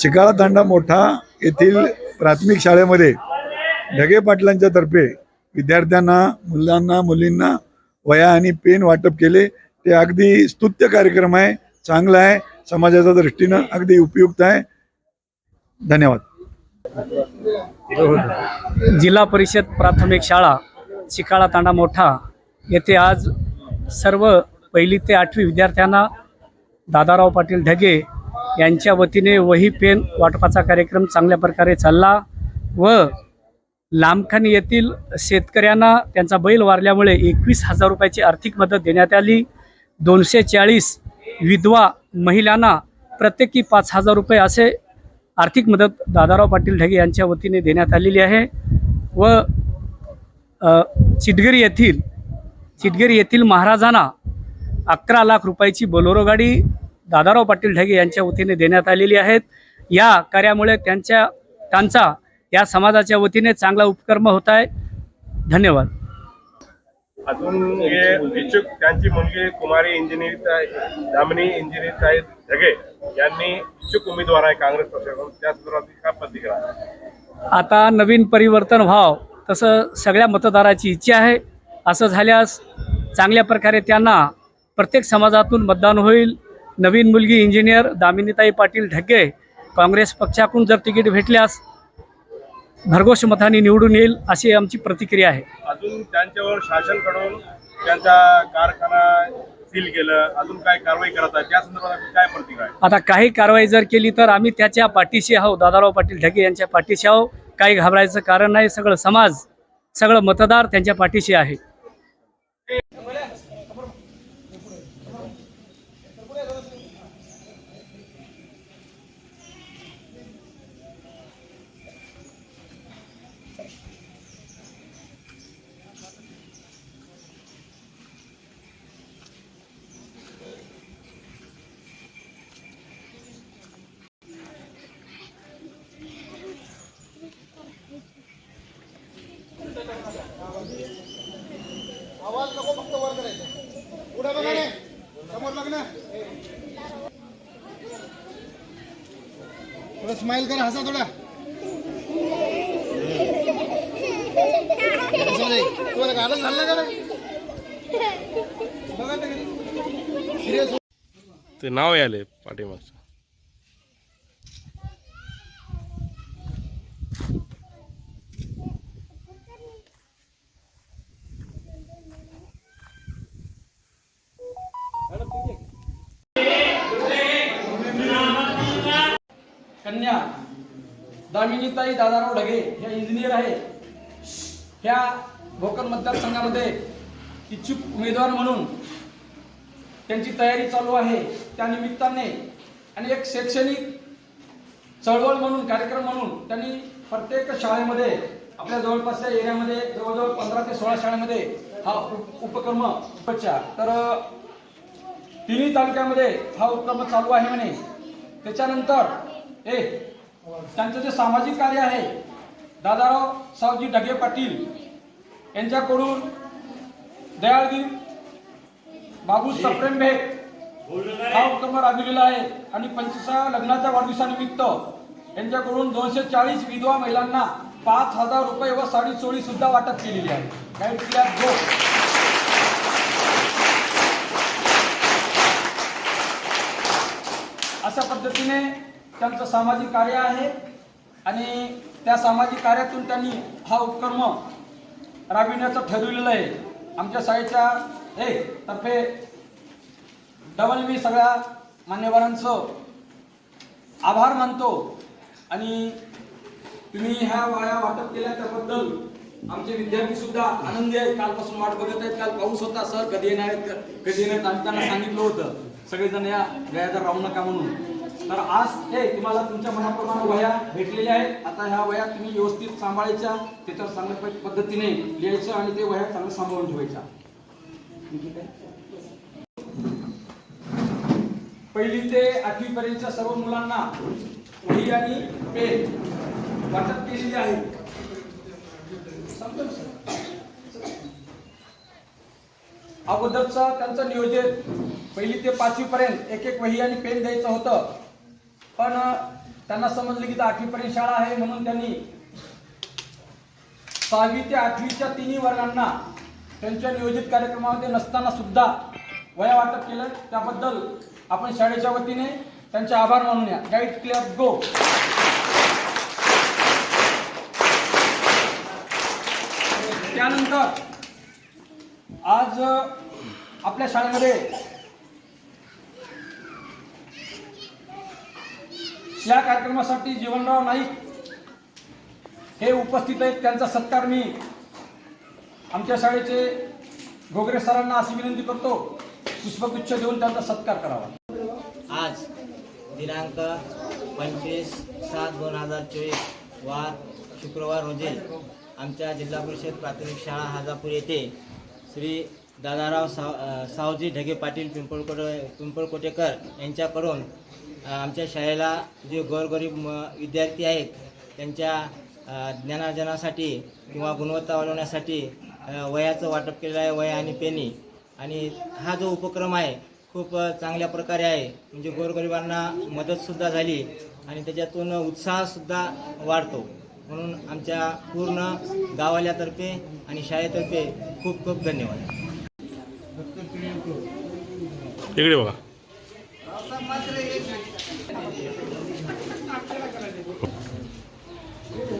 चिकाळा तांडा मोठा येथील प्राथमिक शाळेमध्ये ढगे पाटलांच्या तर्फे विद्यार्थ्यांना मुलांना मुलींना वया आणि पेन वाटप केले. ते अगदी स्तुत्य कार्यक्रम आहे चांगला आहे समाजाच्या दृष्टीनं अगदी उपयुक्त आहे. धन्यवाद. जिल्हा परिषद प्राथमिक शाळा चिकाळा तांडा मोठा. येथे आज सर्व पहिली ते आठवी विद्यार्थ्यांना दादाराव पाटील ढगे यांच्या वतीने वही पेन वाटपाचा कार्यक्रम चांगल्या प्रकारे चालला व लांबखान येथील शेतकऱ्यांना त्यांचा बैल वारल्यामुळे एकवीस हजार रुपयाची आर्थिक मदत देण्यात आली. दोनशे चाळीस विधवा महिलांना प्रत्येकी पाच हजार रुपये असे आर्थिक मदत दादाराव पाटील ढगे यांच्या वतीने देण्यात आलेली आहे व चिटगरी येथील चिटगरी येथील महाराजांना अकरा लाख रुपयाची बोलोरो गाडी दादाराव पाटील ढगे यांच्या वतीने देण्यात आलेली आहेत. या कार्यामुळे त्यांच्या त्यांचा या समाजाच्या वतीने चांगला उपक्रम होत आहे. धन्यवाद. अजून हे इच्छुक त्यांची मुलगी कुमारी इंजिनिअरिंग दामिनी इंजिनिअरिंग साहेब ढगे यांनी इच्छुक उमेदवार आहे काँग्रेस पक्षाकडून. त्या संदर्भात काय प्रतिक्रिया आहे? आता नवीन परिवर्तन व्हावं तसं सगळ्या मतदाराची इच्छा आहे. असं झाल्यास चांगल्या प्रकारे त्यांना प्रत्येक समाजातून मतदान होईल. नवीन मुलगी इंजिनियर दामिनीताई पाटील ढगे काँग्रेस पक्षाकडून जर तिकीट भेटल्यास भरघोष मताने निवडून येईल अशी आमची प्रतिक्रिया आहे. अजून त्यांच्यावर शासनकडून त्यांचा कारखाना सील केलं अजून काय कारवाई करत आहे त्या संदर्भात काय प्रतिक्रिया आहे? आता काही कारवाई जर केली तर आम्ही त्याच्या पाठीशी आहोत दादाराव पाटील ढगे यांच्या पाठीशी आहोत. काही घाबरायचं कारण नाही सगळं समाज सगळं मतदार त्यांच्या पाठीशी आहे. थोडं स्माइल करा हसा थोडा. तुम्हाला गाणं झालं का? बघा ते. ते नाव याले पाठीमागचं. कन्या दामिनीताई दादाराव ढगे ह्या इंजिनियर आहे ह्या भोकर मतदारसंघामध्ये इच्छुक उमेदवार म्हणून त्यांची तयारी चालू आहे. त्या निमित्ताने आणि एक शैक्षणिक चळवळ म्हणून कार्यक्रम म्हणून त्यांनी प्रत्येक शाळेमध्ये आपल्या जवळपासच्या एरियामध्ये जवळजवळ पंधरा ते सोळा शाळेमध्ये हा उप- उपक्रम उपचार. तर तिन्ही तालुक्यामध्ये हा उपक्रम चालू आहे म्हणे. त्याच्यानंतर ए त्यांचं जे सामाजिक कार्य आहे दादाराव सावजी ढगे पाटील यांच्याकडून दयाळगीर बाबू सप्रेमभे हा उत्तम राबविलेला आहे. आणि पंचवीसा लग्नाच्या वाढदिवसानिमित्त यांच्याकडून दोनशे चाळीस विधवा महिलांना पाच हजार रुपये व साडी चोळी सुद्धा वाटप केलेली आहे. काही हो. अशा पद्धतीने त्यांचं सामाजिक कार्य आहे आणि त्या सामाजिक कार्यातून त्यांनी हा उपक्रम राबविण्याचं ठरविलेलं आहे. आमच्या शाळेच्या हे तर्फे डबल मी सगळ्या मान्यवरांचं आभार मानतो आणि तुम्ही ह्या वाया वाटप केल्या त्याबद्दल आमचे विद्यार्थी सुद्धा आनंदी आहेत. कालपासून वाट बघत आहेत. काल पाऊस होता सर. कधी येणार आहेत? कधी येणार आम्ही त्यांना सांगितलं होतं. सगळेजण या गयाचा राहू नका म्हणून. तर आज हे तुम्हाला तुमच्या मनाप्रमाणे वह्या भेटलेल्या आहेत. आता ह्या वह्या तुम्ही व्यवस्थित सांभाळायच्या त्याच्यावर चांगल्या पद्धतीने लिहायचं आणि ते वह्या चांगलं सांभाळून ठेवायच्या. पहिली ते आठवी पर्यंतच्या सर्व मुलांना वही आणि पेन वाटप केलेली आहे. अगोदरचा अगोदरचं त्यांचं नियोजन पहिली ते पाचवी पर्यंत एक एक वही आणि पेन द्यायचं होतं. पण त्यांना समजलं की आठवीपर्यंत शाळा आहे म्हणून त्यांनी सहावी ते आठवीच्या तिन्ही वर्गांना त्यांच्या नियोजित कार्यक्रमामध्ये नसताना सुद्धा वया वाटप केलं. त्याबद्दल आपण शाळेच्या वतीने त्यांचे आभार मानूया गाईड क्लब गो त्यानंतर आज आपल्या शाळेमध्ये या कार्यक्रमासाठी जीवनराव नाईक हे उपस्थित आहेत. त्यांचा सत्कार मी आमच्या शाळेचे घोगरे सरांना अशी विनंती करतो. पुष्पगुच्छ देऊन त्यांचा सत्कार करावा. आज दिनांक पंचवीस सात दोन हजार चोवीस वार शुक्रवार रोजी आमच्या जिल्हा परिषद प्राथमिक शाळा हाजापूर येथे श्री दादाराव साव सावजी ढगे पाटील पिंपळकोटे पिंपळकोटेकर यांच्याकडून आमच्या शाळेला जे गोरगरीब म विद्यार्थी आहेत त्यांच्या ज्ञानार्जनासाठी किंवा गुणवत्ता वाढवण्यासाठी वयाचं वाटप केलेलं आहे वया आणि पेनी. आणि हा जो उपक्रम आहे खूप चांगल्या प्रकारे आहे. म्हणजे गोरगरिबांना मदतसुद्धा झाली आणि त्याच्यातून उत्साहसुद्धा वाढतो. म्हणून आमच्या पूर्ण गावाल्यातर्फे आणि शाळेतर्फे खूप खूप धन्यवाद. इकडे बघा.